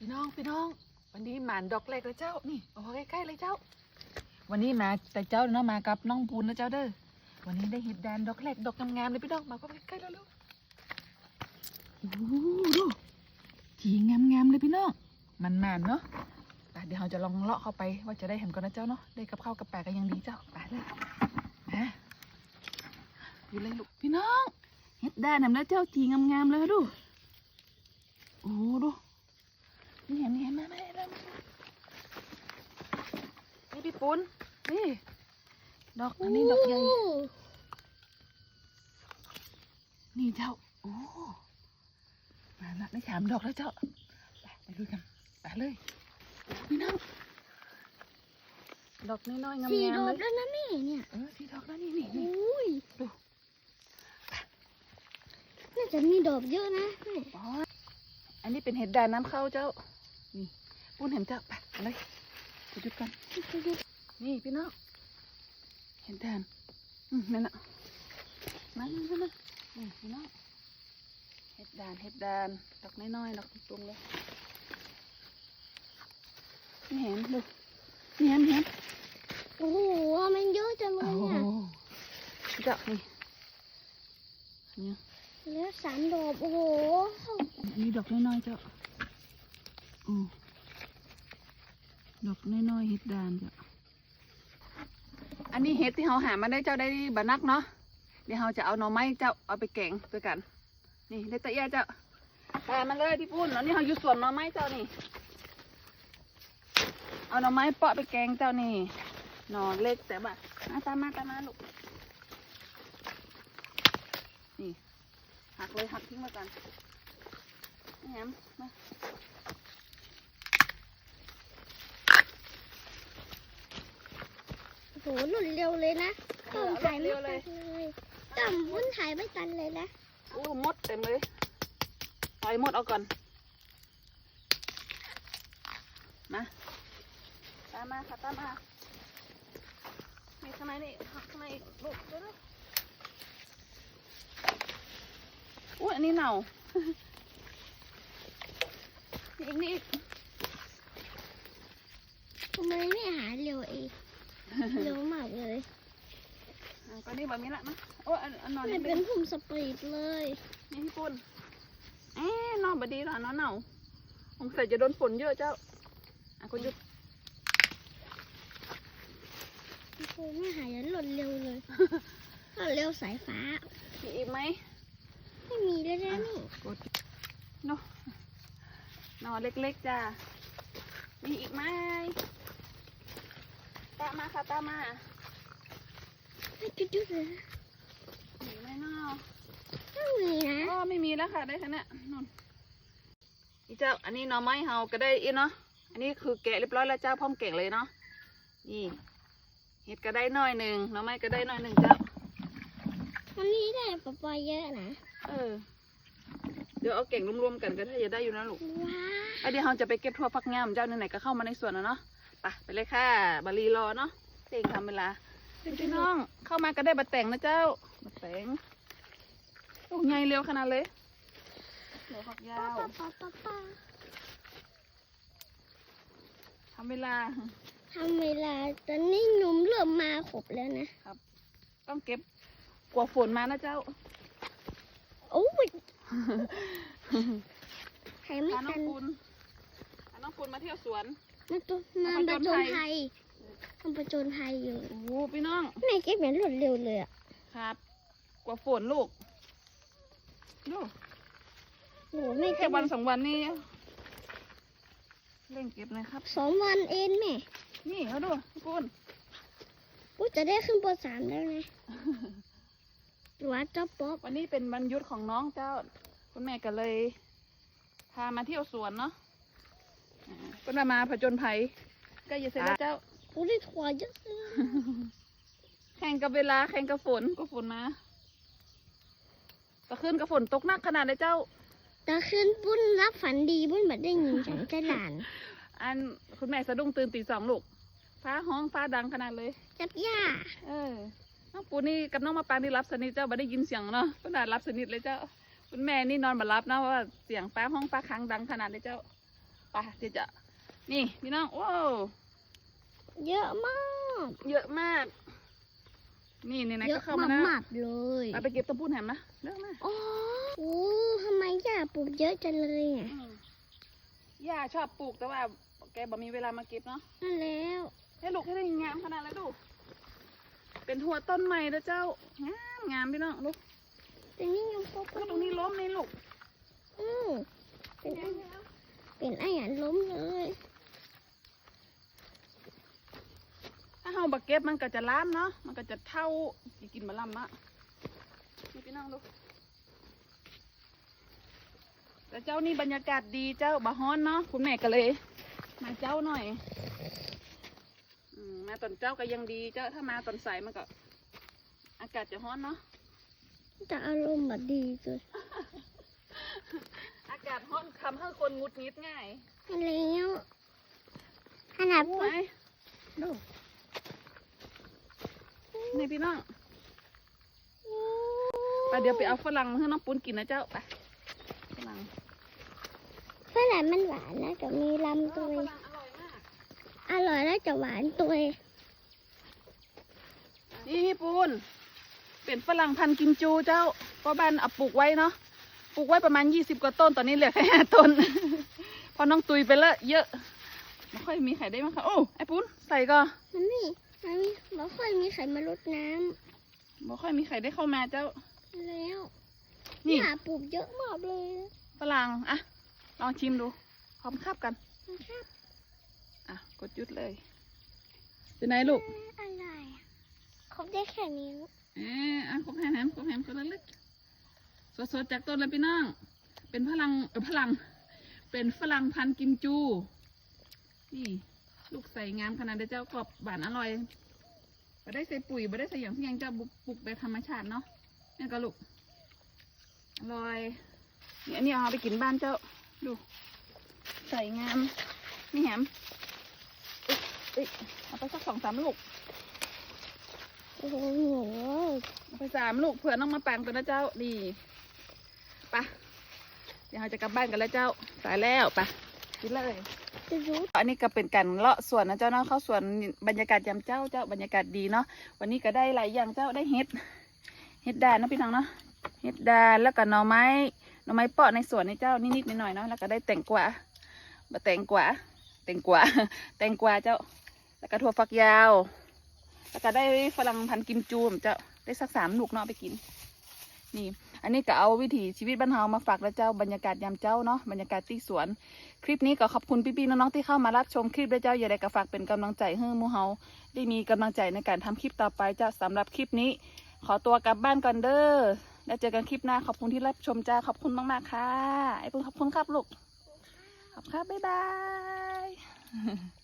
พี่น้องพี่น้อง วันนี้หมานดอกเล็กเลยเจ้านี่โอ้ใกล้ๆเลยเจ้า วันนี้มาแต่เจ้าเนาะมากับน้องปูนนะเจ้าเด้อวันนี้ได้เห็ดแดนดอกเล็กดอกงามๆเลยพี่น้องมาก็ใกล้ๆแล้วลูกโอ้โหดูจีงามๆเลยพี่น้องมันมานๆเนาะไปเดี๋ยวเราจะลองเลาะเข้าไปว่าจะได้เห็นก่อนนะเจ้าเนาะได้กับข้าวกับปลากันยังดีเจ้าไปเลยมาอยู่เลยลูกพี่น้องเห็ดแดนนำแล้วเจ้าจีงามๆเลยดูโอ้ดู นี่เห็นนี่เห็นมาไหมแล้วนี่พี่ ปุ้นนี่ ดอกอันนี้ดอกใหญ่ นี่เจ้า โอ้ มาละได้สามดอกแล้วเจ้า ไปไปดูกัน ไปเลย นี่น้องดอกน้อยๆงามสี่ดๆอเลกยแล้วนะแม่เนี่ยเออสีดอกแล้วนี่นี่นี่อุ้ยดู น่าจะมีดอกเยอะนะแม่อ๋อ อันนี้เป็นเห็ดด่านน้ำเข้าเจ้า นี่ปุ้นเห็นเจ้า ไปไปเลยไปดูกัน นี่พี่น้องเห็นแทนอืมนั่นน่ะมานั่นนั่นน่ะนี่พี่น้องเห็ดดานเห็ดดานดอกน้อยๆดอกตุงๆเลยนี่เห็นดูนี่เห็นเห็นโอ้โหมันเยอะจังเลโอ้ยโหเนี่ยเจ้านี่เนี่ยแล้วสามดอกโอ้โหนี่ดอกน้อยๆเจ้าอืมดอกน้อยๆเห็ดดานเจ้า อันนี้เห็ดที่เราหามาได้เจ้าได้บานักเนาะเดี๋ยวเราจะเอาหน่อไม้เจ้าเอาไปแกงด้วยกัน นี่ได้ตะเอียเจ้าพามาเลยพี่ปุ้นแล้วนี่เราอยู่สวนหน่อไม้เจ้านี่ เอาหน่อไม้เปาะไปแกงเจ้านี่หน่อเล็กแต่ว่ามาตามมาตามมาลูกนี่หักเลยหักทิ้งมากันนี่แหมมา โอ้โหหลุดเร็วเลยนะเอต้อมเอาถ่ายเร็ไม่วๆเลทัยนเลยต้มวุ้นถ่ายไม่ทันเลยนะอู้มดเต็มเลยปล่อยมดเอาก่อน มา ตามมาค่ะตามมามีข้างในนี่หักข้างในอีกลูกเดี๋ยวๆอุ้ยอันนี้เน่านี่อีกนี่อีกทำไมไม่หาเร็วเอง เร็วมากเลยอะก็นี่แบบนี้ละมั้ยโอ้ยอันอันนอนไม่นี่เป็เป็นนพุ่มสปรีดเลยนี่พี่ปุ้นเอ๊ะนอนบดีหรอนอนเน่าสงสัยจะโดนฝนเยอะเจ้าอะคุณหยุดโอ้โหไม่หายแล้วหล่นเร็วเลยหล่นเร็วสายฟ้า มีอีกไหมไม่มีแล้วนะนี่กดเนาะนอนเล็กๆจ้ามีอีกไหม ตามมาค่ะตามมาไม่จุดๆเลยนะมีไหมเนาะไม่มีนะอ๋อไม่มีแล้วค่ะได้แค่เนี้ยนู่นอีเจ้าอันนี้หน่อไม้เฮาก็ได้อีเนาะอันนี้คือแกะเรียบร้อยแล้วเจ้าพร้อมแกงเลยเนาะนี่เห็ดก็ได้หน่อยหนึ่งหน่อไม้ก็ได้หน่อยหนึ่งเจ้าวันนี้ได้ปลาปลาเยอะนะเออ เดี๋ยวเอาเก่งรวมๆกันก็ถ้าจะได้อยู่นะลูกว้าแล้วเดี๋ยวเราจะไปเก็บทั่วพักงามเจ้าไหนๆก็เข้ามาในสวนแล้วเนาะ ไปไปเลยค่ะบารีรอเนาะเต่งทำเวลาพี่น้องเข้ามาก็ได้บะแต่งนะเจ้าบะแต่งโอ้ใหญ่เร็วขนาดเลยเดี๋ยวผักยาวป้าป้าป้าป้าทำเวลาทำเวลาตอนนี้หนุ่มเริ่มมาขบแล้วนะต้องเก็บกว่าฝนมานะเจ้าโอ้ยใครไม่พาน้อทังนปุนพาน้องปุนมาเที่ยวสวน มาตัวมามาปผระจจญนภัภัยยทำประจนภัยอยู่โอ้โหพี่น้องแม่เก็บเหมือนรวดเร็วเลยอะครับ กว่าฝนลูกดูโอ้โหแม่แค่เก็บวันสองวันนี่เร่งเก็บหนะครับสองวันเองแม่นี่เขาดูพี่ปุนกูจะได้ขึ้นปสามแล้วนะวัดเจ้าป๊อกวันนี้เป็นวันหยุดของน้องเจ้า คุณแม่ก็เลยพามาเที่ยวสวนเนาะ อ่าก็มามาผจญภัยใก็อย่าเสร็จแล้วเจ้ากูได้ถั่วเยอะเลยแข่งกับเวลาแข่งกับฝนก็ฝนมาตะคืนกับฝนตกหนักขนาดเลยเจ้าแต่คืนปุ้นรับฝันดีปุ้นแบบได้ยินเสียงจะหลาน อันคุณแม่สะดุ้งตื่นตีสองลูก ฟ้าห้องฟ้าดังขนาดเลย จับย่า เออน้องปูนี่กับน้องมาปางนี่รับสนิทเจ้าไม่ได้ยินเสียงเนาะก็น่ารับสนิทเลยเจ้า คุณแม่นี่นอนมารับนะเพราะว่าเสียงฟ้าห้องฟ้าค้างดังขนาดเลยเจ้า ไปเดี๋ยวจะ นี่พี่น้องว้าวเยอะมาก เยอะมาก นี่ไหนๆเยก็อะเข้ามาแล้วมากๆเลยไปไปเก็บตะปูนแหมนะเลิกมาโอ้โหทำไมย่าปลูกเยอะจังเลยอะอืมย่าชอบปลูกแต่ว่าแกบอกมีเวลามาเก็บเนาะนั่นแล้วให้ลูกให้ได้งามขนาดแล้วดู เป็นหัวต้นใหม่แล้วเจ้างามงามพี่น้องลูกแต่นี่ยังปลูกแล้วตรงนี้ล้มนี่ลูกอืมเป็นไอ้เป็นไอ้หยันล้มเลย ถ้า เฮาบักเก็บมันก็จะล้ามเนาะ มันก็จะเท่าสิกินมะลำอะนี่พี่น้องดูแต่เจ้านี่บรรยากาศดีเจ้าบะฮ้อนเนาะคุณแม่ก็เลย มาเจ้าหน่อยอืมมาตอนเจ้าก็ยังดีเจ้าถ้ามาตอนสายมันก็ อากาศจะฮ้อนเนาะแต่อารมณ์แบบดีเลยอากาศฮ้อนทำให้คนงุดงิดง่ายนั่นแล้วขนาดโอ้พวกยดู นี่พี่น้องไปเดี๋ยวไปเอาฝรั่งมาให้น้องปุ้นกินนะเจ้าไปฝรั่งฝรั่งมันหวานนะแต่มีลำตัวฝรั่งอร่อยมากอร่อยแล้วจะหวานตัวนี่พี่ปูน เป็นฝรั่งพันธุ์กิมจูเจ้าก็บ้านเอาปลูกไว้เนาะปลูกไว้ประมาณยี่สิบกว่าต้นตอนนี้เหลือแค่ห้าต้น พอน้องตุยไปแล้วเยอะไม่ค่อยมีไข่ได้มั้งคะโอ้ไอ้ปูนใส่ก็มันนี่ มันนี่ไม่ค่อยมีใครมารดน้ไม่ค่อยมีไข่ได้เข้ามาเจ้าำแล้วนี่ หาปลูกเยอะมากเลยฝรั่งอะลองชิมดูพร้อมคับกัน นะครับอะ กดหยุดเลยเป็นไงลูกอะไรอะครบได้แค่นี้เอ๊ะอะครบแฮมแฮมครบแฮมคนละเล็กสดๆจากต้นเลยพี่น้อง เป็นพลังเออพลัง เป็นฝรั่งพันธุ์กิมจู นี่ ลูกใส่งามขนาดเดียวเจ้ากรอบหวานอร่อยไม่ได้ใส่ปุ๋ยไม่ได้ใส่อย่างที่ยังจะปลูกแบบธรรมชาติเนาะนี่ก็ลูกอร่อยเนี่อันนี้เอาไปกินบ้านเจ้าดู ใส่งามนี่แฮมเอ้ยเอ้ยเอาไปสักสองสามลูกโอ้โหเอาไปสามลูกเผื่อน้องมาแปลงตัวนะเจ้าดีไปะเดี๋ยวเราจะกลับบ้านกันแล้วเจ้าสายแล้วไปะกินเลย อันนี้ก็เป็นการเลาะสวนนะเจ้าเนาะเข้าสวนบรรยากาศยามเจ้าเจ้าบรรยากาศดีเนาะวันนี้ก็ได้หลายอย่างเจ้าได้เห็ดเห็ดดานเนาะพี่น้องเนาะเห็ดดานแล้วก็หน่อไม้หน่อไม้เปาะในสวนนี่เจ้านิดๆหน่อยๆเนาะแล้วก็ได้แตงกวาบะแตงกวาแตงกวาแตงกวาเจ้า แล้วก็ถั่วฝักยาว แล้วก็ได้ฝรั่งพันกิมจูมเจ้าได้สักสามลูกเนาะไปกิน นี่ อันนี้ก็เอาวิถีชีวิตบ้านเฮามาฝากแล้วเจ้าบรรยากาศยามเจ้าเนาะบรรยากาศที่สวน คลิปนี้ก็ขอบคุณพี่ๆน้องๆที่เข้ามารับชมคลิปด้วเจ้าอย่าได้ก็ฝากเป็นกำลังใจให้มูเฮาได้มีกำลังใจในการทำคลิปต่อไปเจ้าสำหรับคลิปนี้ ขอตัวกลับบ้านก่อนเด้อแล้วเจอกันคลิปหน้าขอบคุณที่รับชมจ้าขอบคุณมากๆค่ะไอ้ปุ้งขอบคุณครับลูกขอบคุณครับบ๊ายบาย